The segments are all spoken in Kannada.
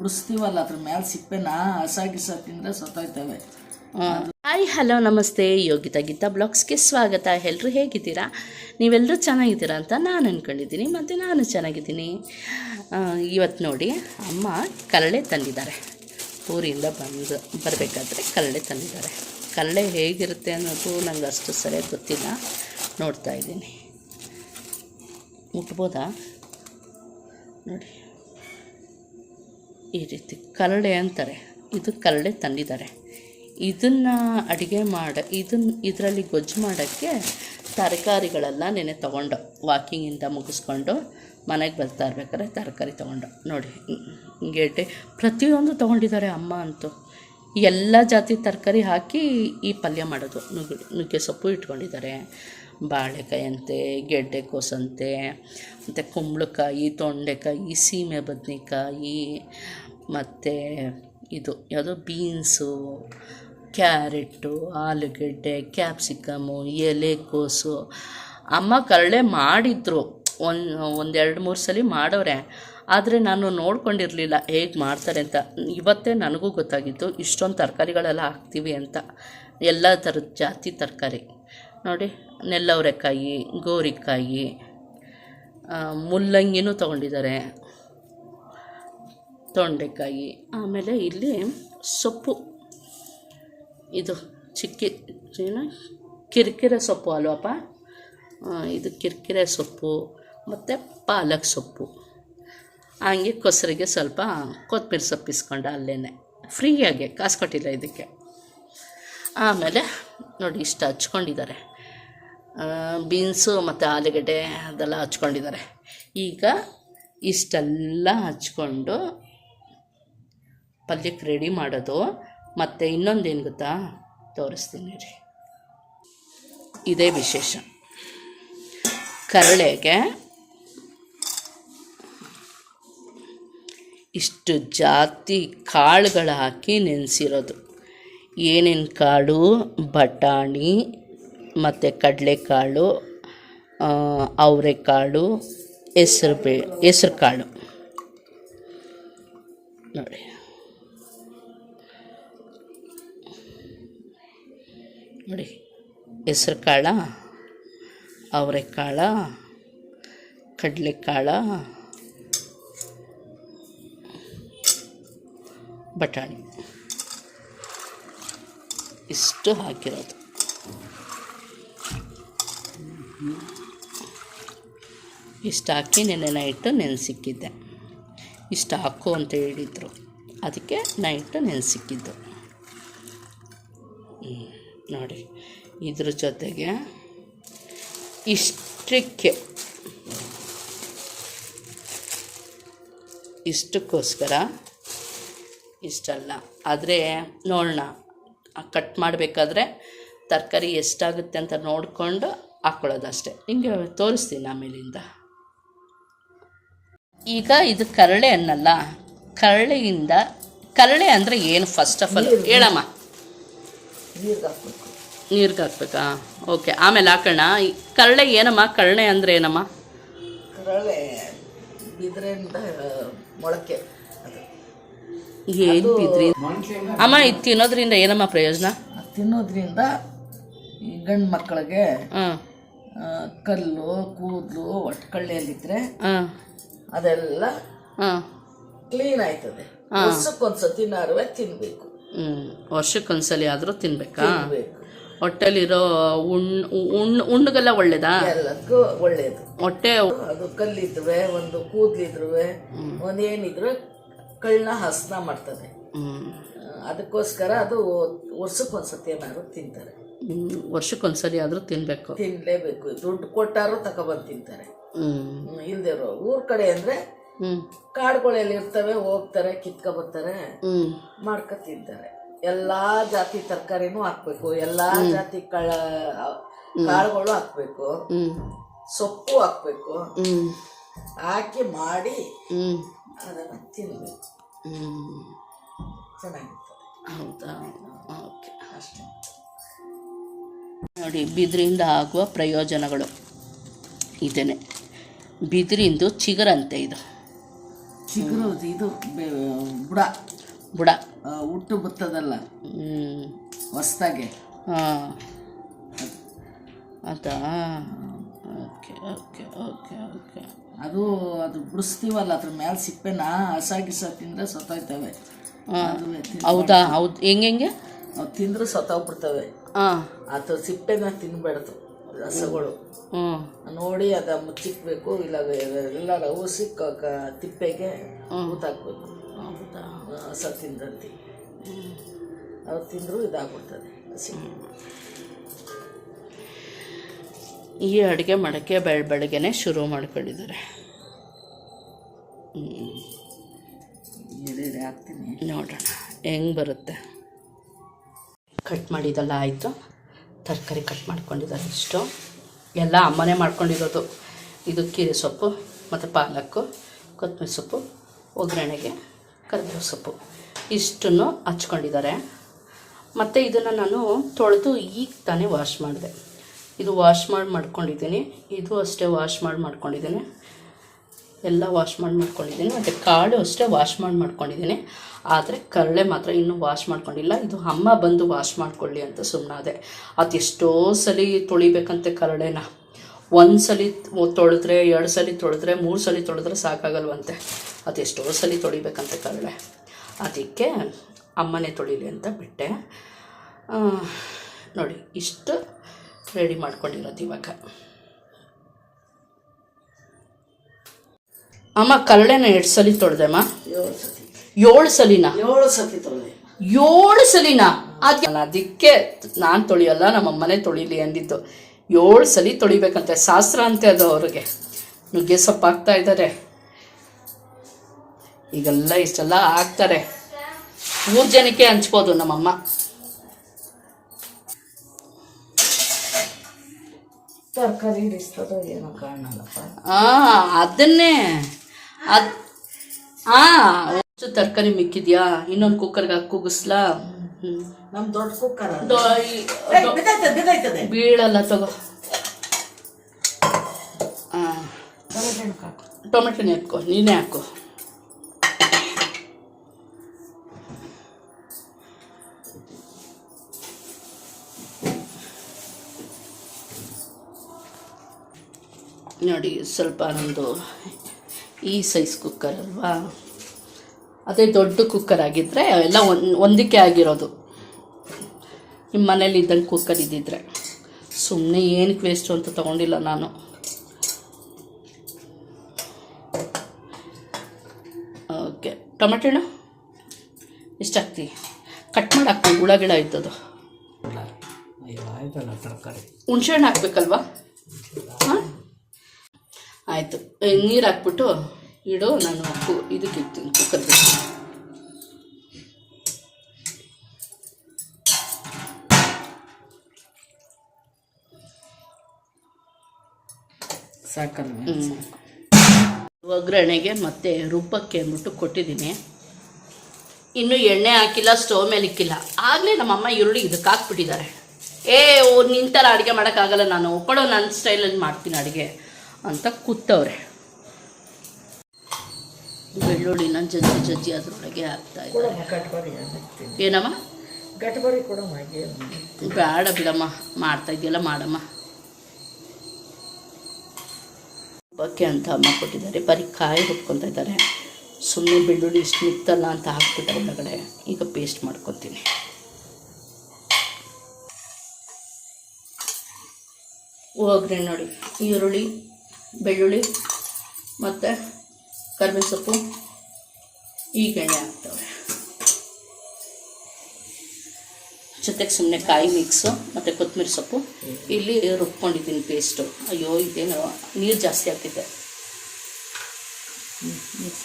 ಉರಿಸ್ತೀವಲ್ಲ ಅದ್ರ ಮೇಲೆ ಸಿಪ್ಪೆನ ಹಸ ಗಿಸ ತಿಂದರೆ ಸತ್ತೋಯ್ತವೆ. ಹಾಯ್, ಹಲೋ, ನಮಸ್ತೆ. ಯೋಗಿತಾ ಗೀತಾ ಬ್ಲಾಗ್ಸ್ಗೆ ಸ್ವಾಗತ. ಎಲ್ಲರೂ ಹೇಗಿದ್ದೀರಾ? ನೀವೆಲ್ಲರೂ ಚೆನ್ನಾಗಿದ್ದೀರಾ ಅಂತ ನಾನು ಅಂದ್ಕೊಂಡಿದ್ದೀನಿ ಮತ್ತು ನಾನು ಚೆನ್ನಾಗಿದ್ದೀನಿ. ಇವತ್ತು ನೋಡಿ, ಅಮ್ಮ ಕರಳೆ ತಂದಿದ್ದಾರೆ. ಊರಿಂದ ಬಂದು ಬರಬೇಕಾದ್ರೆ ಕರಳೆ ತಂದಿದ್ದಾರೆ. ಕರಳೆ ಹೇಗಿರುತ್ತೆ ಅನ್ನೋದು ನಂಗೆ ಅಷ್ಟು ಸರಿಯಾಗಿ ಗೊತ್ತಿಲ್ಲ. ನೋಡ್ತಾ ಇದ್ದೀನಿ. ಮುಟ್ಬೋದಾ? ನೋಡಿ. ಈ ರೀತಿ ಕರಳೆ ಅಂತಾರೆ. ಇದು ಕರಳೆ ತಂದಿದ್ದಾರೆ ಇದನ್ನು ಅಡುಗೆ ಮಾಡ ಇದನ್ನ ಇದರಲ್ಲಿ ಗೊಜ್ಜು ಮಾಡೋಕ್ಕೆ ತರಕಾರಿಗಳೆಲ್ಲ ನೆನೆ ತೊಗೊಂಡು ವಾಕಿಂಗಿಂದ ಮುಗಿಸ್ಕೊಂಡು ಮನೆಗೆ ಬರ್ತಾ ಇರ್ಬೇಕಾದ್ರೆ ತರಕಾರಿ ತೊಗೊಂಡು. ನೋಡಿ ಗೆಡ್ಡೆ ಪ್ರತಿಯೊಂದು ತೊಗೊಂಡಿದ್ದಾರೆ ಅಮ್ಮ ಅಂತೂ. ಎಲ್ಲ ಜಾತಿ ತರಕಾರಿ ಹಾಕಿ ಈ ಪಲ್ಯ ಮಾಡೋದು. ನುಗ್ಗೆ ನುಗ್ಗೆ ಸೊಪ್ಪು ಇಟ್ಕೊಂಡಿದ್ದಾರೆ. ಬಾಳೆಕಾಯಿ ಅಂತೆ ಗೆಡ್ಡೆಕೋಸಂತೆ, ಮತ್ತು ಕುಂಬಳಕಾಯಿ, ತೊಂಡೆಕಾಯಿ, ಸೀಮೆ ಬದನೆಕಾಯಿ, ಮತ್ತು ಇದು ಯಾವುದೋ ಬೀನ್ಸು ಕ್ಯಾರೆಟು ಆಲೂಗೆಡ್ಡೆ, ಕ್ಯಾಪ್ಸಿಕಮು, ಎಲೆಕೋಸು. ಅಮ್ಮ ಕರಳೆ ಮಾಡಿದ್ರು. ಒಂದು, ಒಂದೆರಡು ಮೂರು ಸಲ ಮಾಡೋರೆ ಆದರೆ ನಾನು ನೋಡ್ಕೊಂಡಿರಲಿಲ್ಲ ಹೇಗೆ ಮಾಡ್ತಾರೆ ಅಂತ. ಇವತ್ತೇ ನನಗೂ ಗೊತ್ತಾಗಿತ್ತು, ಇಷ್ಟೊಂದು ತರಕಾರಿಗಳೆಲ್ಲ ಹಾಕ್ತೀವಿ ಅಂತ. ಎಲ್ಲ ಥರದ ಜಾತಿ ತರಕಾರಿ. ನೋಡಿ ನೆಲ್ಲವರೆಕಾಯಿ, ಗೋರಿಕಾಯಿ ಮುಲ್ಲಂಗಿನೂ ತೊಗೊಂಡಿದ್ದಾರೆ. ತೊಂಡೆಕಾಯಿ, ಆಮೇಲೆ ಇಲ್ಲಿ ಸೊಪ್ಪು. ಇದು ಚಿಕ್ಕಿ, ಏನು? ಕಿರಿಕಿರೆ ಸೊಪ್ಪು ಅಲ್ವಪ್ಪ? ಇದು ಕಿರಿಕಿರೆ ಸೊಪ್ಪು, ಮತ್ತು ಪಾಲಕ್ ಸೊಪ್ಪು. ಹಂಗೆ ಕೊಸರಿಗೆ ಸ್ವಲ್ಪ ಕೊತ್ತಂಬರಿ ಸೊಪ್ಪು ಇಸ್ಕೊಂಡು ಅಲ್ಲೇ ಫ್ರೀಯಾಗೆ, ಕಾಸು ಕೊಟ್ಟಿಲ್ಲ ಇದಕ್ಕೆ. ಆಮೇಲೆ ನೋಡಿ, ಇಷ್ಟು ಹಚ್ಕೊಂಡಿದ್ದಾರೆ. ಬೀನ್ಸು ಮತ್ತು ಆಲೂಗಡ್ಡೆ ಅದೆಲ್ಲ ಹಚ್ಕೊಂಡಿದ್ದಾರೆ. ಈಗ ಇಷ್ಟೆಲ್ಲ ಹಚ್ಕೊಂಡು ಪಲ್ಯಕ್ಕೆ ರೆಡಿ ಮಾಡೋದು. ಮತ್ತು ಇನ್ನೊಂದೇನು ಗೊತ್ತಾ? ತೋರಿಸ್ತೀನಿ ರೀ. ಇದೇ ವಿಶೇಷ. ಕರಳೆಗೆ ಇಷ್ಟು ಜಾತಿ ಕಾಳುಗಳು ಹಾಕಿ ನೆನೆಸಿರೋದು. ಏನೇನು ಕಾಳು? ಬಟಾಣಿ ಮತ್ತು ಕಡಲೆಕಾಳು ಅವರೆಕಾಳು, ಹೆಸ್ರು ಬೇ ಹೆಸ್ರು ಕಾಳು ನೋಡಿ. ನೋಡಿ. ಹೆಸ್ರು ಕಾಳ ಅವರೆಕಾಳ, ಕಡಲೆಕಾಳ, ಬಟಾಣಿ. ಇಷ್ಟು ಹಾಕಿರೋದು. ಇಷ್ಟು ಹಾಕಿ ನೆನೆ ನೈಟು ನೆನೆಸಿಕ್ಕಿದ್ದೆ ಇಷ್ಟು ಹಾಕು ಅಂತ ಹೇಳಿದರು. ಅದಕ್ಕೆ ನೈಟು ನೆನೆಸಿಕ್ಕಿದ್ದು ನೋಡಿ. ಇದ್ರ ಜೊತೆಗೆ ಇಷ್ಟಕ್ಕೆ, ಇಷ್ಟಕ್ಕೋಸ್ಕರ ಇಷ್ಟಲ್ಲ. ಆದರೆ ನೋಡೋಣ. ಕಟ್ ಮಾಡಬೇಕಾದ್ರೆ ತರಕಾರಿ ಎಷ್ಟಾಗುತ್ತೆ ಅಂತ ನೋಡಿಕೊಂಡು ಹಾಕ್ಕೊಳ್ಳೋದು ನಿಮಗೆ ಹಿಂಗೆ ತೋರಿಸ್ತೀನಿ ಆಮೇಲಿಂದ. ಈಗ ಇದು ಕರಳೆ ಅನ್ನಲ್ಲ ಕರಳೆಯಿಂದ ಕರಳೆ ಅಂದರೆ ಏನು ಫಸ್ಟ್ ಆಫ್ ಆಲ್ ಹೇಳಮ್ಮ. ನೀರಿಗೆ ಹಾಕ್ಬೇಕು ಓಕೆ ಆಮೇಲೆ ಹಾಕೋಣ. ಕರಳೆ ಏನಮ್ಮ? ಕರಳೆ ಅಂದರೆ ಏನಮ್ಮ? ಕರಳೆ ಇದ್ರಿಂದ ಮೊಳಕೆ ಏನು ಬಿದ್ರಿ? ಅಮ್ಮ ಇದು ತಿನ್ನೋದ್ರಿಂದ ಏನಮ್ಮ ಪ್ರಯೋಜನ? ತಿನ್ನೋದ್ರಿಂದ ಗಂಡು ಮಕ್ಕಳಿಗೆ ಹಾಂ ಕಲ್ಲು ಕೂದಲು ಒಟ್ಕಳ್ಳಿಯಲ್ಲಿದ್ರೆ ಹಾಂ ಅದೆಲ್ಲ ಕ್ಲೀನ್ ಆಯ್ತದೆ. ವರ್ಷಕ್ಕೊಂದ್ಸತಿ ನಾರುವೆ ತಿನ್ಬೇಕು. ವರ್ಷಕ್ಕೊಂದ್ಸಲಿ ಆದರೂ ತಿನ್ಬೇಕಾ? ಹೊಟ್ಟೆಲಿರೋ ಉಣ್ಣು ಉಣ್ ಉಣ್ಣಗೆಲ್ಲ ಒಳ್ಳೇದಾ? ಎಲ್ಲದಕ್ಕೂ ಒಳ್ಳೇದು. ಹೊಟ್ಟೆ ಅದು ಕಲ್ಲಿದ್ರುವೆ ಒಂದು ಕೂದಲಿದ್ರುವೆ ಒಂದು ಏನಿದ್ರು ಕಳ್ಳನ್ನ ಹಸನ ಮಾಡ್ತದೆ. ಅದಕ್ಕೋಸ್ಕರ ಅದು ವರ್ಷಕ್ಕೊಂದ್ಸತಿ ಏನಾದ್ರು ತಿಂತಾರೆ. ಹ್ಮ್, ವರ್ಷಕ್ಕೊಂದ್ಸಲಿ ಆದರೂ ತಿನ್ನಬೇಕು ತಿನ್ನಲೇಬೇಕು ದುಡ್ಡು ಕೊಟ್ಟಾರು ತಗೊಬಂದು ತಿಂತಾರೆ. ಇಲ್ಲದೆ ಹ್ಮ್, ಊರ ಕಡೆ ಅಂದರೆ ಕಾಡುಗಳೆಲ್ಲ ಇರ್ತವೆ ಹೋಗ್ತಾರೆ ಕಿತ್ಕೊಬರ್ತಾರೆ ಮಾಡ್ಕೊ ತಿಂತಾರೆ. ಎಲ್ಲಾ ಜಾತಿ ತರಕಾರಿನೂ ಹಾಕ್ಬೇಕು. ಎಲ್ಲಾ ಜಾತಿ ಕಳ ಕಾಳುಗಳು ಹಾಕ್ಬೇಕು. ಸೊಪ್ಪು ಹಾಕ್ಬೇಕು. ಹಾಕಿ ಮಾಡಿ ಅದನ್ನ ತಿನ್ಬೇಕು. ಹ್ಞೂ ಚೆನ್ನಾಗಿರ್ತದೆ. ಹೌದಾ? ಓಕೆ. ಅಷ್ಟೇ. ನೋಡಿ ಬಿದಿರಿಂದ ಆಗುವ ಪ್ರಯೋಜನಗಳು. ಇದೇನೆ. ಬಿದಿರಿಂದು ಚಿಗುರಂತೆ ಇದು. ಚಿಗುರು ಇದು ಬುಡ. ಬುಡ. ಹುಟ್ಟು ಬತ್ತದಲ್ಲ ಹೊಸ್ದಾಗೆ. ಹಾಂ. ಅದಾ. Okay okay okay okay. ಅದು ಅದು ಬಿಡಿಸ್ತೀವಲ್ಲ ಅದ್ರ ಮೇಲೆ ಸಿಪ್ಪೆನ ಹಸ ಗಿಸ ತಿಂದ್ರೆ ಸತ್ತೋಯ್ತವೆ. ಹೌದಾ? ಹೌದು ಹೆಂಗೆ? ಅವು ತಿಂದ್ರೆ ಸತ್ತೋಗ್ಬಿಡ್ತವೆ ಹಾಂ ಅದು ಸಿಪ್ಪೆನ ತಿನ್ಬಾರ್ದು ರಸಗಳು. ಹ್ಞೂ ನೋಡಿ ಅದ ಮುಚ್ಚಿಕ್ಬೇಕು ಇಲ್ಲ ಎಲ್ಲ ರವಸಿ ತಿಪ್ಪೆಗೆ ಊತಾಕ್ಬೇಕು ಹಸ ತಿಂದಂತೆ. ಅವ್ರು ತಿಂದರೂ ಇದಾಗ್ಬಿಡ್ತದೆ ಹಸಿ. ಈ ಅಡುಗೆ ಮಾಡೋಕ್ಕೆ ಬೆಳ ಬೆಳಗ್ಗೆನೆ ಶುರು ಮಾಡ್ಕೊಂಡಿದ್ದಾರೆ. ನೋಡೋಣ ಹೆಂಗೆ ಬರುತ್ತೆ? ಕಟ್ ಮಾಡಿದ್ದೆಲ್ಲ ಆಯಿತು. ತರಕಾರಿ ಕಟ್ ಮಾಡ್ಕೊಂಡಿದ್ದಾರೆ ಇಷ್ಟು. ಎಲ್ಲ ಅಮ್ಮನೇ ಮಾಡ್ಕೊಂಡಿರೋದು. ಇದು ಕೀರೆ ಸೊಪ್ಪು, ಮತ್ತು ಪಾಲಕ್ಕು, ಕೊತ್ತಂಬರಿ ಸೊಪ್ಪು, ಒಗ್ಗರಣೆಗೆ ಕರ್ಬೇವು ಸೊಪ್ಪು. ಇಷ್ಟನ್ನು ಹಚ್ಕೊಂಡಿದ್ದಾರೆ. ಮತ್ತು ಇದನ್ನು ನಾನು ತೊಳೆದು ಈಗ ತಾನೇ ವಾಶ್ ಮಾಡಿದೆ. ಇದು ವಾಶ್ ಮಾಡಿ ಮಾಡ್ಕೊಂಡಿದ್ದೀನಿ. ಇದು ಅಷ್ಟೇ ವಾಶ್ ಮಾಡಿ ಮಾಡ್ಕೊಂಡಿದ್ದೀನಿ. ಎಲ್ಲ ವಾಶ್ ಮಾಡಿ ಮಾಡ್ಕೊಂಡಿದ್ದೀನಿ. ಮತ್ತು ಕಾಳು ಅಷ್ಟೇ ವಾಶ್ ಮಾಡಿ ಮಾಡ್ಕೊಂಡಿದ್ದೀನಿ. ಆದರೆ ಕರಳೆ ಮಾತ್ರ ಇನ್ನೂ ವಾಶ್ ಮಾಡ್ಕೊಂಡಿಲ್ಲ. ಇದು ಅಮ್ಮ ಬಂದು ವಾಶ್ ಮಾಡ್ಕೊಳ್ಳಿ ಅಂತ ಸುಮ್ಮನಾದೆ ಅದೆಷ್ಟೋ ಸಲ ತೊಳಿಬೇಕಂತೆ ಕರಳೆನ ಒಂದು ಸಲ ತೊಳೆದ್ರೆ ಎರಡು ಸಲ ತೊಳೆದ್ರೆ ಮೂರು ಸಲ ತೊಳೆದ್ರೆ ಸಾಕಾಗಲ್ವಂತೆ. ಅದೆಷ್ಟೋ ಸಲ ತೊಳಿಬೇಕಂತೆ ಕರಳೆ ಅದಕ್ಕೆ ಅಮ್ಮನೇ ತೊಳಿಲಿ ಅಂತ ಬಿಟ್ಟೆ. ನೋಡಿ, ಇಷ್ಟು ರೆಡಿ ಮಾಡ್ಕೊಂಡಿರೋದು ಇವಾಗ. ಅಮ್ಮ ಕರಳೆನ ಎರಡು ಸಲ ತೊಳೆದೆಮ್ಮ ಏಳು ಸಲಿನ. ಏಳು ಸತಿ ಏಳು ಸಲಿನ. ಅದ್ ನಾನು ಅದಕ್ಕೆ ನಾನು ತೊಳಿಯಲ್ಲ ನಮ್ಮ ಅಮ್ಮನೇ ತೊಳಿಲಿ ಅಂದಿದ್ದು ಏಳು ಸಲಿ ತೊಳಿಬೇಕಂತೆ. ಶಾಸ್ತ್ರ ಅಂತೆ ಅದು ಅವ್ರಿಗೆ. ನುಗ್ಗೆ ಸೊಪ್ಪು ಹಾಕ್ತಾ ಇದ್ದಾರೆ ಈಗೆಲ್ಲ ಇಷ್ಟೆಲ್ಲ ಹಾಕ್ತಾರೆ. ಮೂರು ಜನಕ್ಕೆ ಹಂಚ್ಬೋದು ನಮ್ಮಮ್ಮ. ತರಕಾರಿ ಇಡಿಸ್ತದೋ ಏನೋ ಅದನ್ನೇ. ಅದು ಆ ಎಷ್ಟು ತರಕಾರಿ ಮಿಕ್ಕಿದ್ಯಾ? ಇನ್ನೊಂದು ಕುಕ್ಕರ್ಗೆ ಹಾಕಿ ಕೂಗಿಸ್ಲಾ? ನಮ್ಮ ದೊಡ್ಡ ಕುಕ್ಕರ್ ಬೀಳಲ್ಲ ತಗೋ. ಟೊಮೆಟೊನೇ ಹಾಕೋ ನೀನೇ ಹಾಕು. ನೋಡಿ ಸ್ವಲ್ಪ ನಮ್ಮದು ಈ ಸೈಜ್ ಕುಕ್ಕರ್ ಅಲ್ವಾ? ಅದೇ ದೊಡ್ಡ ಕುಕ್ಕರ್ ಆಗಿದ್ದರೆ ಎಲ್ಲ ಒಂದು ಒಂದಕ್ಕೆ ಆಗಿರೋದು. ನಿಮ್ಮ ಮನೇಲಿ ಇದ್ದಂಗೆ ಕುಕ್ಕರ್ ಇದ್ದಿದ್ರೆ. ಸುಮ್ಮನೆ ಏನಕ್ಕೆ ವೇಸ್ಟು ಅಂತ ತೊಗೊಂಡಿಲ್ಲ ನಾನು. ಓಕೆ ಟೊಮೆಟೊ ಹಣ್ಣು? ಎಷ್ಟಾಗ್ತಿ? ಕಟ್ ಮಾಡಿ ಹಾಕ್ತೀವಿ ಹುಳ ಗಿಡ ಇದ್ದದು ಹುಣ್ಸೆ ಹಣ್ಣು ಹಾಕ್ಬೇಕಲ್ವಾ? ಹಾಂ? ಆಯಿತು. ನೀರು ಹಾಕ್ಬಿಟ್ಟು ಇಡು ನಾನು ಇದಕ್ಕೆ ಇಡ್ತೀನಿ ಕುಕ್ಕರ್ಗೆ ಸಾಕಲ್ಲ ಒಗ್ಗರಣೆಗೆ ಮತ್ತೆ ರುಬ್ಬಕ್ಕೆ ಅಂದ್ಬಿಟ್ಟು ಕೊಟ್ಟಿದ್ದೀನಿ. ಇನ್ನು ಎಣ್ಣೆ ಹಾಕಿಲ್ಲ ಸ್ಟವ್ ಮೇಲೆ ಇಕ್ಕಿಲ್ಲ. ಆಗಲೇ ನಮ್ಮಮ್ಮ ಈರುಳ್ಳಿ ಇದಕ್ಕೆ ಹಾಕ್ಬಿಟ್ಟಿದ್ದಾರೆ. ಏ ಓ ನಿಂತರ ಅಡುಗೆ ಮಾಡೋಕ್ಕಾಗಲ್ಲ ನಾನು. ಕೊಡೋ ನನ್ನ ಸ್ಟೈಲಲ್ಲಿ ಮಾಡ್ತೀನಿ ಅಡುಗೆ ಅಂತ ಕೂತವ್ರೆ. ಬೆಳ್ಳುಳ್ಳಿನ ಜಜ್ಜಿ ಜಜ್ಜಿ ಅದರೊಳಗೆ ಹಾಕ್ತಾ ಇದ್ದಾರೆ. ಏನಮ್ಮ? ಬೇಡ ಬಿಡಮ್ಮ ಮಾಡ್ತಾ ಇದೆಯಲ್ಲ ಮಾಡಮ್ಮ. ಹಬ್ಬಕ್ಕೆ ಅಂತ ಅಮ್ಮ ಕೊಟ್ಟಿದ್ದಾರೆ. ಬರೀ ಕಾಯಿ ಹುಡ್ಕೊತಾ ಇದ್ದಾರೆ. ಸುಮ್ಮನೆ ಬೆಳ್ಳುಳ್ಳಿ ಇಷ್ಟು ಮಿತ್ತಲ್ಲ ಅಂತ ಹಾಕ್ಬಿಟ್ಟು ಒಳಗಡೆ. ಈಗ ಪೇಸ್ಟ್ ಮಾಡ್ಕೊತೀನಿ. ಒಗ್ಗರಣೆ ನೋಡಿ. ಈರುಳ್ಳಿ, ಬೆಳ್ಳುಳ್ಳಿ ಮತ್ತು ಕರಿಬೇವು ಸೊಪ್ಪು ಈಗ ಎಣ್ಣೆ ಹಾಕ್ತವ್ರೆ ಜೊತೆಗೆ ಸುಮ್ಮನೆ ಕಾಯಿ ಮಿಕ್ಸು ಮತ್ತು ಕೊತ್ತಂಬರಿ ಸೊಪ್ಪು. ಇಲ್ಲಿ ರುಬ್ಕೊಂಡಿದ್ದೀನಿ ಪೇಸ್ಟು ಅಯ್ಯೋ, ಇದೇನು ನೀರು ಜಾಸ್ತಿ ಆಗ್ತಿದೆ. ನೀರು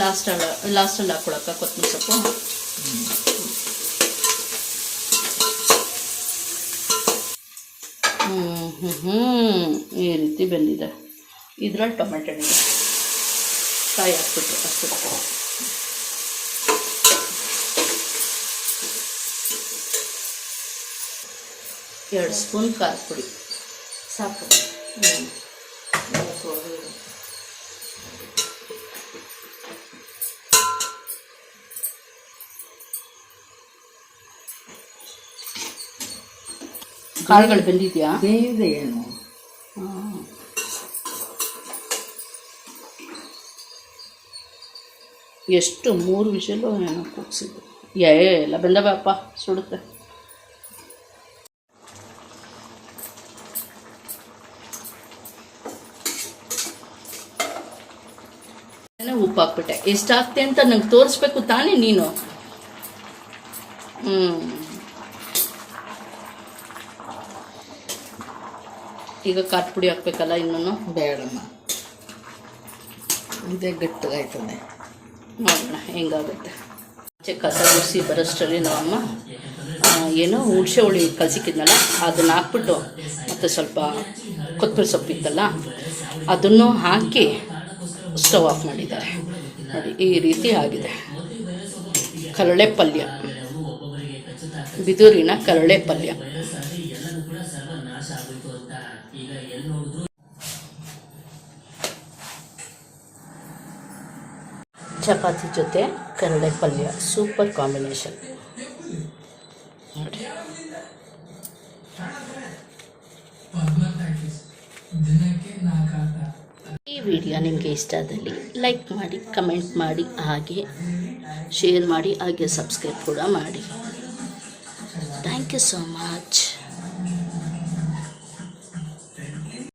ಲಾಸ್ಟಲ್ಲಿ ಲಾಸ್ಟಲ್ಲಿ ಹಾಕೊಳಕ್ಕ ಕೊತ್ತಂಬರಿ ಸೊಪ್ಪು ಹ್ಞೂ ಹ್ಞೂ ಹ್ಞೂ ಈ ರೀತಿ ಬೆಂದಿದೆ. ಇದ್ರಲ್ಲಿ ಟೊಮೆಟೊ ಹಣ್ಣು ಕಾಯಿ ಹಾಕ್ಬಿಟ್ಟು ಅಷ್ಟು. ಎರಡು ಸ್ಪೂನ್ ಖಾರ ಪುಡಿ. ಸಾಕು. ಕಾಳುಗಳು ಬೆಂದಿದೆಯಾ? ಬೇಯಿದೆ ಏನು? ಎಷ್ಟು ಮೂರು ಏನೋ ಕೂಗಿಸಿದ್ರು ಏ ಎಲ್ಲ ಬೆಂದವಪ್ಪ ಸುಡುತ್ತೆ. ಏನೋ ಉಪ್ಪು ಹಾಕ್ಬಿಟ್ಟೆ ಎಷ್ಟಾಗ್ತೆ ಅಂತ ನಂಗೆ ತೋರಿಸ್ಬೇಕು ತಾನೇ ನೀನು. ಈಗ ಖಾರ ಪುಡಿ ಹಾಕ್ಬೇಕಲ್ಲ ಇನ್ನೂ ಬೇಡಮ್ಮ. ಇದೇ ಗಟ್ಟಗಾಯ್ತದೆ ನೋಡೋಣ, ಹೆಂಗಾಗುತ್ತೆ. ಆಚೆ ಕಸ ಗುಡಿಸಿ ಬರೋಷ್ಟರಲ್ಲಿ ಏನು ಏನೋ ಹುಣಸೆ ಹುಳಿ ಕಲಸಿಕ್ಕಿದ್ನಲ್ಲ, ಅದನ್ನ ಹಾಕ್ಬಿಟ್ಟು ಮತ್ತು ಸ್ವಲ್ಪ ಕೊತ್ತಂಬರಿ ಸೊಪ್ಪಿತ್ತಲ್ಲ ಅದನ್ನು ಹಾಕಿ ಸ್ಟವ್ ಆಫ್ ಮಾಡಿದ್ದಾರೆ. ನೋಡಿ, ಈ ರೀತಿ ಆಗಿದೆ. ಕರಳೆ ಪಲ್ಯ. ಬಿದುರಿನ ಕರಳೆ ಪಲ್ಯ. ಚಪಾತಿ ಜೊತೆ ಕರಳೆ ಪಲ್ಯ ಸೂಪರ್ ಕಾಂಬಿನೇಷನ್. ನೋಡಿ. ಈ ವಿಡಿಯೋ ನಿಮಗೆ ಇಷ್ಟ ಆದಲ್ಲಿ ಲೈಕ್ ಮಾಡಿ ಕಮೆಂಟ್ ಮಾಡಿ ಹಾಗೆ ಶೇರ್ ಮಾಡಿ ಹಾಗೆ ಸಬ್ಸ್ಕ್ರೈಬ್ ಕೂಡ ಮಾಡಿ. Thank you so much